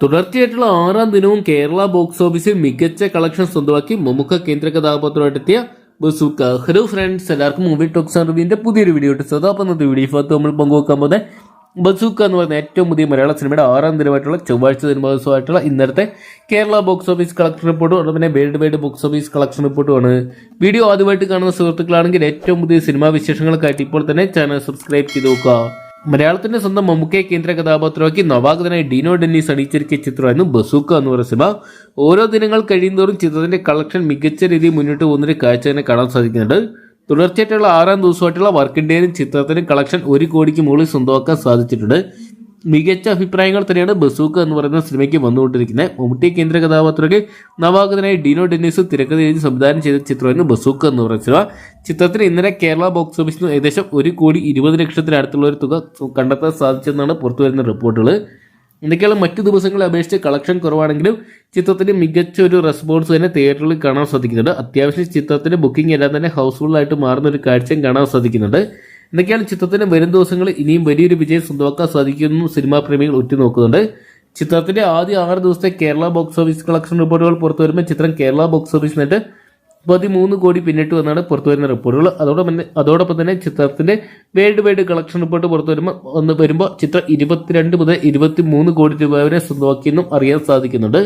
തുടർച്ചയായിട്ടുള്ള ആറാം ദിനവും കേരള ബോക്സ് ഓഫീസിൽ മികച്ച കളക്ഷൻ സ്വന്തമാക്കി മുമുഖ കേന്ദ്ര കഥാപാത്രമായിട്ടെത്തിയ ബസൂക്ക. ഹലോ ഫ്രണ്ട്സ് എല്ലാവർക്കും മൂവി ടോക്സ് റിവ്യൂവിന്റെ പുതിയൊരു വീഡിയോ ഇട്ട് അപ്പം വീഡിയോ ഭാഗത്ത് നമ്മൾ പങ്കുവെക്കാൻ പോകുന്നത് ബസൂക്ക എന്ന് പറയുന്ന ഏറ്റവും പുതിയ മലയാള സിനിമയുടെ ആറാം ദിനമായിട്ടുള്ള ചൊവ്വാഴ്ച ദിനമാസമായിട്ടുള്ള ഇന്നത്തെ കേരള ബോക്സ് ഓഫീസ് കളക്ഷൻ റിപ്പോർട്ടും അതുപോലെ തന്നെ world wide box office collection റിപ്പോർട്ടുമാണ് video ആദ്യമായിട്ട് കാണുന്ന സുഹൃത്തുക്കളാണെങ്കിൽ ഏറ്റവും പുതിയ സിനിമാ വിശേഷങ്ങൾക്കായിട്ട് ഇപ്പോൾ തന്നെ ചാനൽ സബ്സ്ക്രൈബ് ചെയ്ത് നോക്കുക. മലയാളത്തിന്റെ സ്വന്തം മമ്മൂക്കയെ കേന്ദ്ര കഥാപാത്രമാക്കി നവാഗതനായി ഡീനോ ഡെന്നീസ് അണിയിച്ചൊരുക്കിയ ചിത്രമായിരുന്നു ബസൂക്ക എന്ന് പറയുന്ന സിനിമ. ഓരോ ദിനങ്ങൾ കഴിയുന്തോറും ചിത്രത്തിന്റെ കളക്ഷൻ മികച്ച രീതിയിൽ മുന്നോട്ട് പോകുന്നൊരു കാഴ്ച തന്നെ കാണാൻ സാധിക്കുന്നുണ്ട്. തുടർച്ചയായിട്ടുള്ള ആറാം ദിവസമായിട്ടുള്ള വർക്കിന്റെയും ചിത്രത്തിന് കളക്ഷൻ ഒരു കോടിക്ക് മുകളിൽ സ്വന്തമാക്കാൻ സാധിച്ചിട്ടുണ്ട്. മികച്ച അഭിപ്രായങ്ങൾ തന്നെയാണ് ബസൂക്ക എന്ന് പറയുന്ന സിനിമയ്ക്ക് വന്നുകൊണ്ടിരിക്കുന്നത്. മമ്മൂട്ടി കേന്ദ്ര കഥാപാത്രത്തിൽ നവാഗതനായി ഡീനോ ഡെന്നിസ് തിരക്കഥ എഴുതി സംവിധാനം ചെയ്ത ചിത്രമായിരുന്നു ബസൂക്ക എന്ന് പറയുന്ന സിനിമ. ചിത്രത്തിന് ഇന്നലെ കേരള ബോക്സ് ഓഫീസിൽ നിന്ന് ഏകദേശം ഒരു കോടി ഇരുപത് ലക്ഷത്തിനടുത്തുള്ള ഒരു തുക കണ്ടെത്താൻ സാധിച്ചെന്നാണ് പുറത്തുവരുന്ന റിപ്പോർട്ടുകൾ എന്തൊക്കെയാണ് മറ്റു ദിവസങ്ങളെ അപേക്ഷിച്ച് കളക്ഷൻ കുറവാണെങ്കിലും ചിത്രത്തിന് മികച്ച ഒരു റെസ്പോൺസ് തന്നെ തിയേറ്ററിൽ കാണാൻ സാധിക്കുന്നുണ്ട്. അത്യാവശ്യം ചിത്രത്തിന്റെ ബുക്കിംഗ് എല്ലാം തന്നെ ഹൗസ്ഫുൾ ആയിട്ട് മാറുന്ന ഒരു കാഴ്ചയും കാണാൻ സാധിക്കുന്നുണ്ട്. എന്തൊക്കെയാണ് ചിത്രത്തിന് വരും ദിവസങ്ങളിൽ ഇനിയും വലിയൊരു വിജയം സ്വന്തമാക്കാൻ സാധിക്കുമെന്നും സിനിമാ പ്രേമികൾ ഉറ്റുനോക്കുന്നുണ്ട്. ചിത്രത്തിന്റെ ആദ്യ ആറ് ദിവസത്തെ കേരള ബോക്സ് ഓഫീസ് കളക്ഷൻ റിപ്പോർട്ടുകൾ പുറത്തു വരുമ്പോൾ ചിത്രം കേരള ബോക്സ് ഓഫീസിൽ നേട്ട് പതിമൂന്ന് കോടി പിന്നിട്ടു എന്നാണ് പുറത്തു വരുന്ന റിപ്പോർട്ടുകൾ. അതോടൊപ്പം അതോടൊപ്പം തന്നെ ചിത്രത്തിന്റെ വേൾഡ് വൈഡ് കളക്ഷൻ റിപ്പോർട്ട് പുറത്തു വരുമ്പോൾ ഒന്ന് വരുമ്പോൾ ചിത്രം ഇരുപത്തിരണ്ട് മുതൽ ഇരുപത്തി മൂന്ന് കോടി രൂപ വരെ സ്വന്തമാക്കിയെന്നും അറിയാൻ സാധിക്കുന്നുണ്ട്.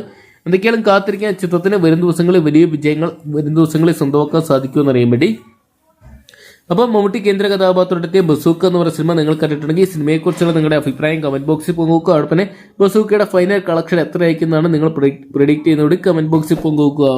എന്തൊക്കെയാലും കാത്തിരിക്കാൻ ചിത്രത്തിന് വരും ദിവസങ്ങളിൽ വലിയ വിജയങ്ങൾ വരും ദിവസങ്ങളിൽ സ്വന്തമാക്കാൻ സാധിക്കുമെന്നറിയാൻ വേണ്ടി അപ്പോൾ മമ്മൂട്ടി കേന്ദ്ര കഥാപാത്രത്തെ ബസൂക്ക എന്ന് പറയുന്ന സിനിമ നിങ്ങൾ കണ്ടിട്ടുണ്ടെങ്കിൽ ഈ സിനിമയെക്കുറിച്ചുള്ള നിങ്ങളുടെ അഭിപ്രായം കമന്റ് ബോക്സിൽ പങ്കുവെക്കുക. അവിടെ തന്നെ ബസൂക്കയുടെ ഫൈനൽ കളക്ഷൻ എത്ര അയക്കുന്നതാണ് നിങ്ങൾ പ്രിഡിക്ട് ചെയ്യുന്നതോടെ കമന്റ് ബോക്സിൽ പങ്കുവെക്കുക.